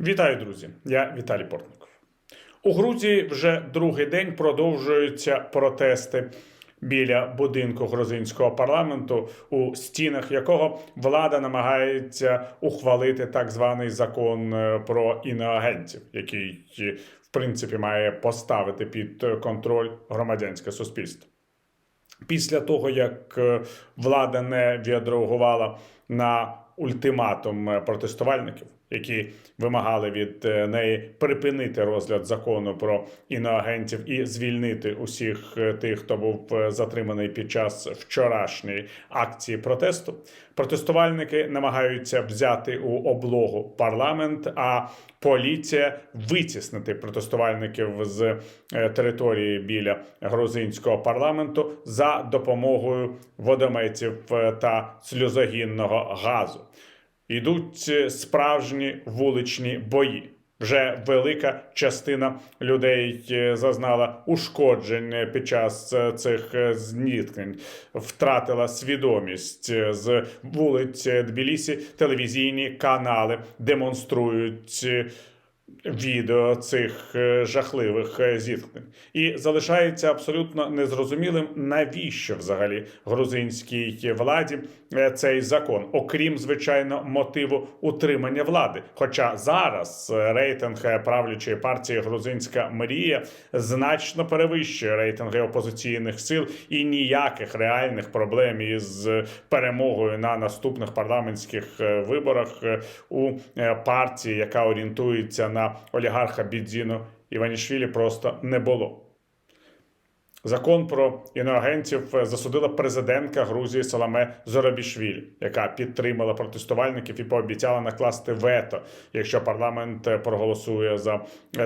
Вітаю, друзі! Я Віталій Портников. У Грузії вже другий день продовжуються протести біля будинку грузинського парламенту, у стінах якого влада намагається ухвалити так званий закон е, про іноагентів, який, е, в принципі, має поставити під контроль громадянське суспільство. Після того, як е, влада не відреагувала на ультиматум протестувальників, які вимагали від е, неї припинити розгляд закону про іноагентів і звільнити усіх е, тих, хто був е, затриманий під час вчорашньої акції протесту, протестувальники намагаються взяти у облогу парламент, а поліція витіснити протестувальників з території біля грузинського парламенту за допомогою водометів та сльозогінного газу. Йдуть е, справжні вуличні бої. Вже велика частина людей е, зазнала ушкоджень е, під час цих зніткнень, втратила свідомість з вулиць Тбілісі. Телевізійні канали демонструють відео цих е, жахливих е, зіткнень. І залишається абсолютно незрозумілим, навіщо взагалі грузинській владі е, цей закон, окрім звичайно мотиву утримання влади. Хоча зараз рейтинг правлячої партії Грузинська мрія значно перевищує рейтинги опозиційних сил і ніяких реальних проблем із перемогою на наступних парламентських виборах у партії, яка орієнтується на олігарха Бідзіну Іванішвілі, просто не було. Закон про іноагентів засудила президентка Грузії Саламе Зоробішвілі, яка підтримала протестувальників і пообіцяла накласти вето, якщо парламент проголосує за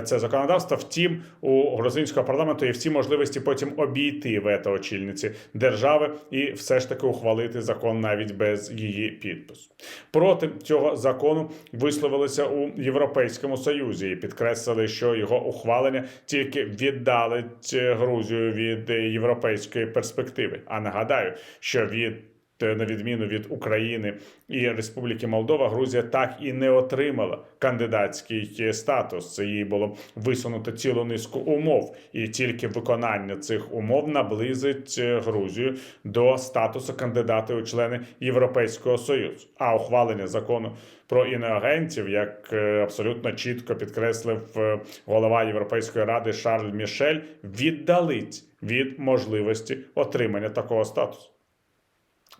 це законодавство. Втім, у грузинського парламенту є всі можливості потім обійти вето очільниці держави і все ж таки ухвалити закон навіть без її підпису. Проти цього закону висловилися у Європейському Союзі і підкреслили, що його ухвалення тільки віддалить Грузію від європейської перспективи. А нагадаю, що від на відміну від України і Республіки Молдова, Грузія так і не отримала кандидатський статус. Це Їй було висунуто цілу низку умов, і тільки виконання цих умов наблизить Грузію до статусу кандидата у члени Європейського союзу. А ухвалення закону про іноагентів, як е, абсолютно чітко підкреслив е, голова Європейської ради Шарль Мішель, віддалить від можливості отримання такого статусу.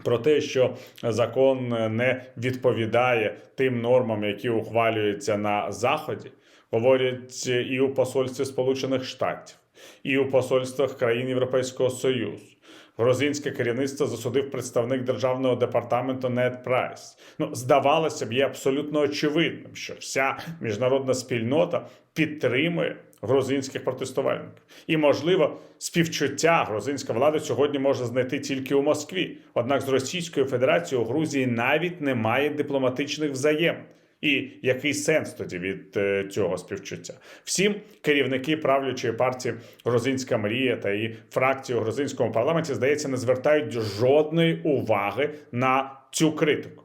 Про те, що закон не відповідає тим нормам, які ухвалюються на заході, говорять і у посольстві Сполучених Штатів, і у посольствах країн Європейського Союзу. Грузинське керівництво засудив представник державного департаменту Нед Прайс. Ну, здавалося б, є абсолютно очевидним, що вся міжнародна спільнота підтримує грузинських протестувальників. І, можливо, співчуття грузинська влада сьогодні може знайти тільки у Москві. Однак з Російською Федерацією у Грузії навіть немає дипломатичних взаємин. І який сенс тоді від е, цього співчуття? Всім керівники правлячої партії Грузинська мрія та її фракції у грузинському парламенті, здається, не звертають жодної уваги на цю критику,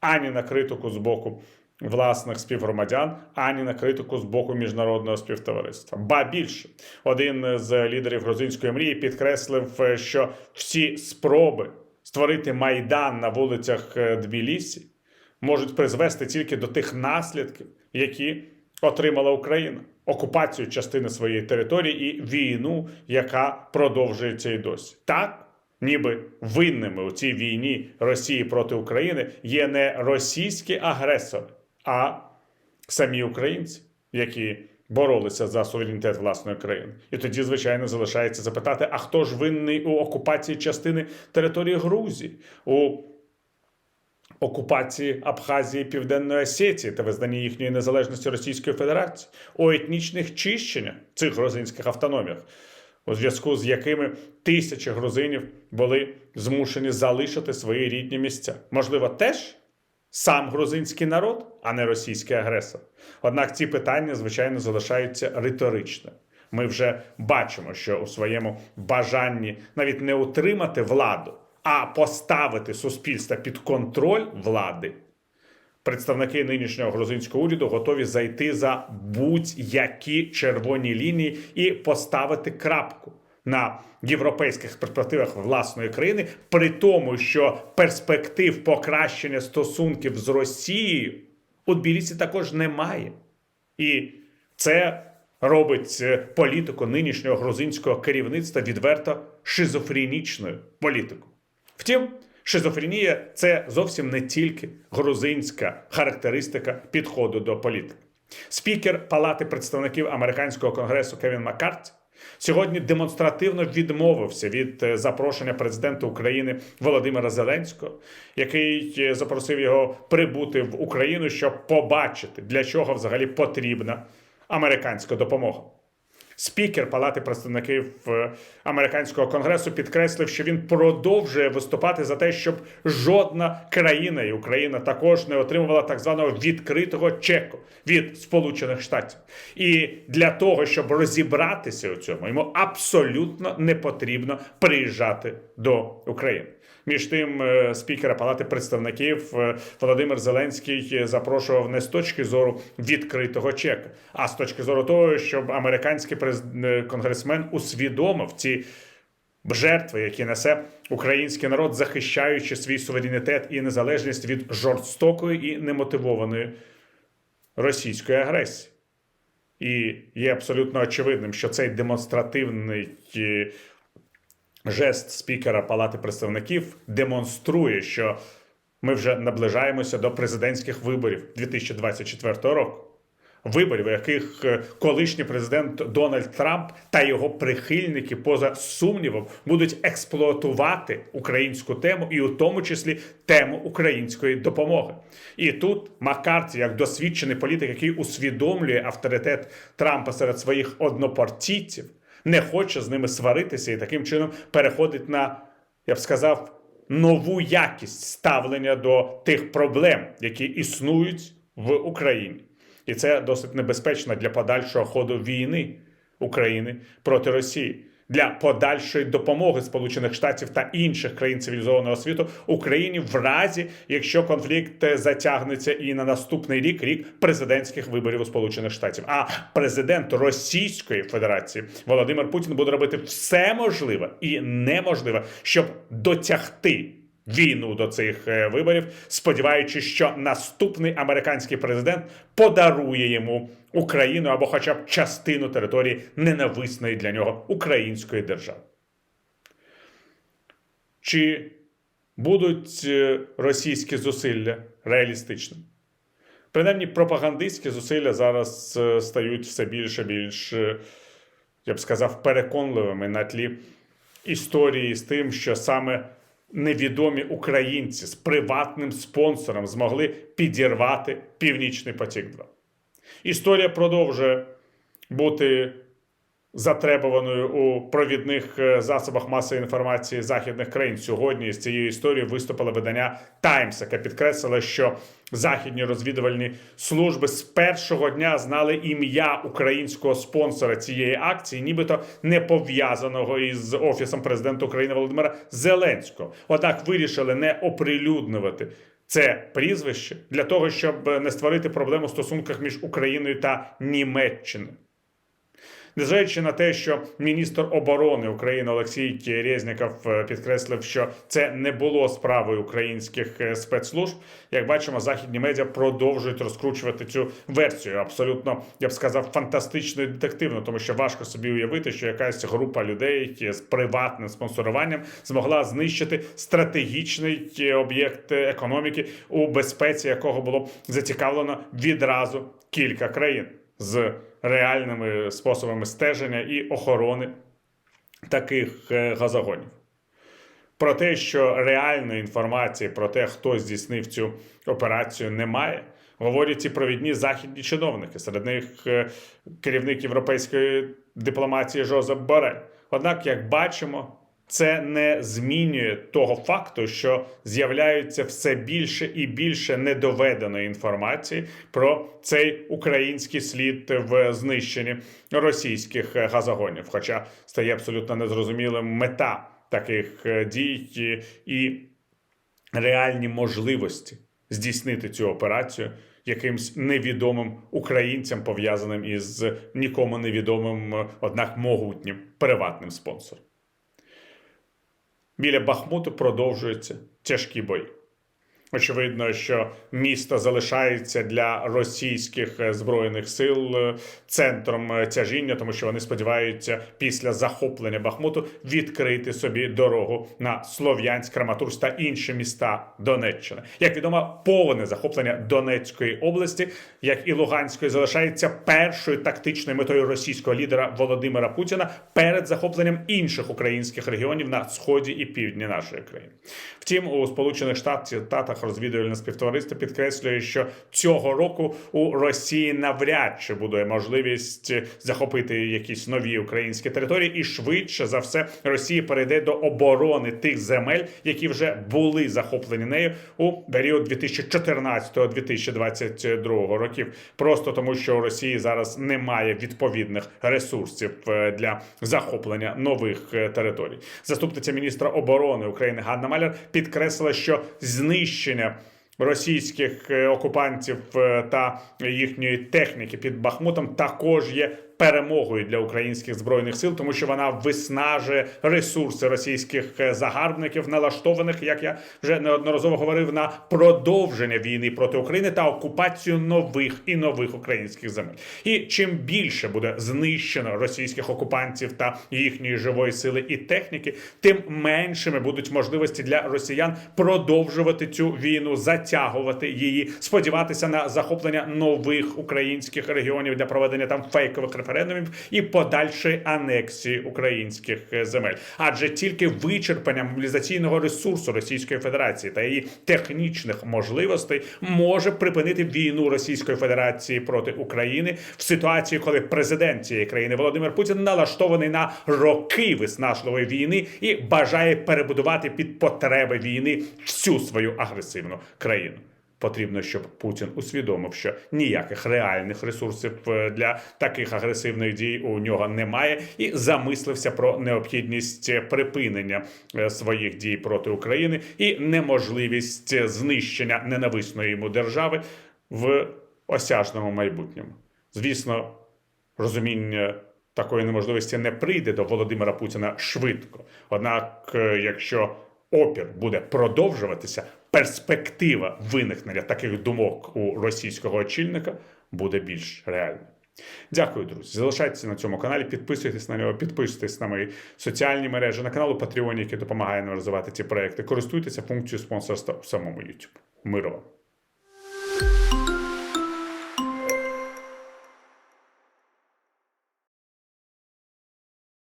ані на критику з боку власних співгромадян, ані на критику з боку міжнародного співтовариства. Ба більше один з лідерів грузинської мрії підкреслив, е, що всі спроби створити майдан на вулицях е, Тбілісі можуть призвести тільки до тих наслідків, які отримала Україна: окупацію частини своєї території і війну, яка продовжується і досі. Так, ніби винними у цій війні Росії проти України є не російські агресори, а самі українці, які боролися за суверенітет власної країни. І тоді, звичайно, залишається запитати: а хто ж винний у окупації частини території Грузії? у окупації Абхазії Південної Осетії та визнанні їхньої незалежності Російської Федерації, у етнічних чищеннях цих грузинських автономіях, у зв'язку з якими тисячі грузинів були змушені залишити свої рідні місця. Можливо, теж сам грузинський народ, а не російський агресор. Однак ці питання, звичайно, залишаються риторичними. Ми вже бачимо, що у своєму бажанні навіть не утримати владу, а поставити суспільство під контроль влади. представники нинішнього грузинського уряду готові зайти за будь-які червоні лінії і поставити крапку на європейських перспективах власної країни, при тому, що перспектив покращення стосунків з Росією у Тбілісі також немає. І це робить е, політику нинішнього грузинського керівництва відверто шизофренічною політикою. Втім, шизофренія це зовсім не тільки грузинська характеристика підходу до політики. Спікер Палати представників американського конгресу Кевін Маккарті сьогодні демонстративно відмовився від е, запрошення президента України Володимира Зеленського, який е, запросив його прибути в Україну, щоб побачити, для чого взагалі потрібна американська допомога. Спікер Палати представників е, американського конгресу підкреслив, що він продовжує виступати за те, щоб жодна країна, і Україна також не отримувала так званого відкритого чеку від Сполучених Штатів. І для того, щоб розібратися у цьому, йому абсолютно не потрібно приїжджати до України. Між тим, е, спікера Палати представників е, Володимир Зеленський запрошував не з точки зору відкритого чека, а з точки зору того, щоб американський през- е, конгресмен усвідомив ці жертви, які несе український народ, захищаючи свій суверенітет і незалежність від жорстокої і немотивованої російської агресії. І є абсолютно очевидним, що цей демонстративний е, жест спікера Палати представників демонструє, що ми вже наближаємося до президентських виборів 2024 року. Виборів, яких е, колишній президент Дональд Трамп та його прихильники, поза сумнівом, будуть експлуатувати українську тему, і у тому числі тему української допомоги. І тут Маккарті, як досвідчений політик, який усвідомлює авторитет Трампа серед своїх однопартійців, не хоче з ними сваритися і таким чином переходить на, я б сказав, нову якість ставлення до тих проблем, які існують в Україні. І це досить небезпечно для подальшого ходу війни України проти Росії. Для подальшої допомоги Сполучених Штатів та інших країн цивілізованого світу Україні в разі, якщо конфлікт затягнеться і на наступний рік рік президентських виборів у Сполучених Штатів. А президент Російської Федерації Володимир Путін буде робити все можливе і неможливе, щоб дотягти війну до цих е, виборів, сподіваючись, що наступний американський президент подарує йому Україну або хоча б частину території ненависної для нього української держави. Чи будуть е, російські зусилля реалістичними? Принаймні, пропагандистські зусилля зараз е, стають все більше більш, я б сказав, переконливими на тлі історії з тим, що саме невідомі українці з приватним спонсором змогли підірвати Північний потік 2 Історія продовжує бути затребуваною у провідних е, засобах масової інформації західних країн. Сьогодні з цією історією виступило видання Таймс, яке підкреслило, що західні розвідувальні служби з першого дня знали ім'я українського спонсора цієї акції, нібито не пов'язаного із офісом президента України Володимира Зеленського. Однак вирішили не оприлюднювати. Це прізвище для того, щоб не створити проблему в стосунках між Україною та Німеччиною. Незважаючи на те, що міністр оборони України Олексій Резніков е, підкреслив, що це не було справою українських е, спецслужб, як бачимо, західні медіа продовжують розкручувати цю версію. Абсолютно я б сказав, фантастично і детективно, тому що важко собі уявити, що якась група людей з приватним спонсоруванням змогла знищити стратегічний е, об'єкт економіки, у безпеці якого було зацікавлено відразу кілька країн з реальними способами стеження і охорони таких е, газогонів. Про те, що реальної інформації про те, хто здійснив цю операцію, немає, говорять і провідні західні чиновники. Серед них е, керівник європейської дипломатії Жозеп Борель. Однак, як бачимо, це не змінює того факту, що з'являється все більше і більше недоведеної інформації про цей український слід в знищенні російських газогонів. Хоча стає абсолютно незрозумілим мета таких е, дій і реальні можливості здійснити цю операцію якимсь невідомим українцям, пов'язаним із нікому невідомим, е, однак могутнім приватним спонсором. Біля Бахмуту продовжуються тяжкі бої. Очевидно, що місто залишається для російських е, збройних сил е, центром е, тяжіння, тому що вони сподіваються після захоплення Бахмуту відкрити собі дорогу на Слов'янськ, Краматорськ та інші міста Донеччини. Як відомо, повне захоплення Донецької області, як і Луганської, залишається першою тактичною метою російського лідера Володимира Путіна перед захопленням інших українських регіонів на сході і півдні нашої країни. Втім, у Сполучених Штатах розвідувальне співтовариство підкреслює, що цього року у Росії навряд чи буде можливість захопити якісь нові українські території, і швидше за все Росія перейде до оборони тих земель, які вже були захоплені нею у період 2014-2022 років. Просто тому, що у Росії зараз немає відповідних ресурсів е, для захоплення нових е, територій. Заступниця міністра оборони України Ганна Маляр підкреслила, що знищення російських е, окупантів е, та їхньої техніки. Під Бахмутом також є перемогою для українських збройних сил, тому що вона виснажує ресурси російських е, загарбників, налаштованих, як я вже неодноразово говорив, на продовження війни проти України та окупацію нових і нових українських земель. І чим більше буде знищено російських окупантів та їхньої живої сили і техніки, тим меншими будуть можливості для росіян продовжувати цю війну, затягувати її, сподіватися на захоплення нових українських регіонів для проведення там фейкових референдумів і подальшої анексії українських е, земель, адже тільки вичерпання мобілізаційного ресурсу Російської Федерації та її технічних можливостей може припинити війну Російської Федерації проти України в ситуації, коли президент цієї країни Володимир Путін налаштований на роки виснажливої війни і бажає перебудувати під потреби війни всю свою агресивну країну. Потрібно, щоб Путін усвідомив, що ніяких реальних ресурсів е, для таких агресивних дій у нього немає, і замислився про необхідність припинення е, своїх дій проти України і неможливість знищення ненависної йому держави в осяжному майбутньому. Звісно, розуміння. Такої неможливості не прийде до Володимира Путіна швидко. Однак, е, якщо опір буде продовжуватися, перспектива виникнення таких думок у російського очільника буде більш реальна. Дякую, друзі. Залишайтеся на цьому каналі, підписуйтесь на нього, підписуйтесь на мої соціальні мережі, на канал у Patreon, який допомагає нам розвивати ці проекти. Користуйтеся функцією спонсорства у самому YouTube. Миру вам!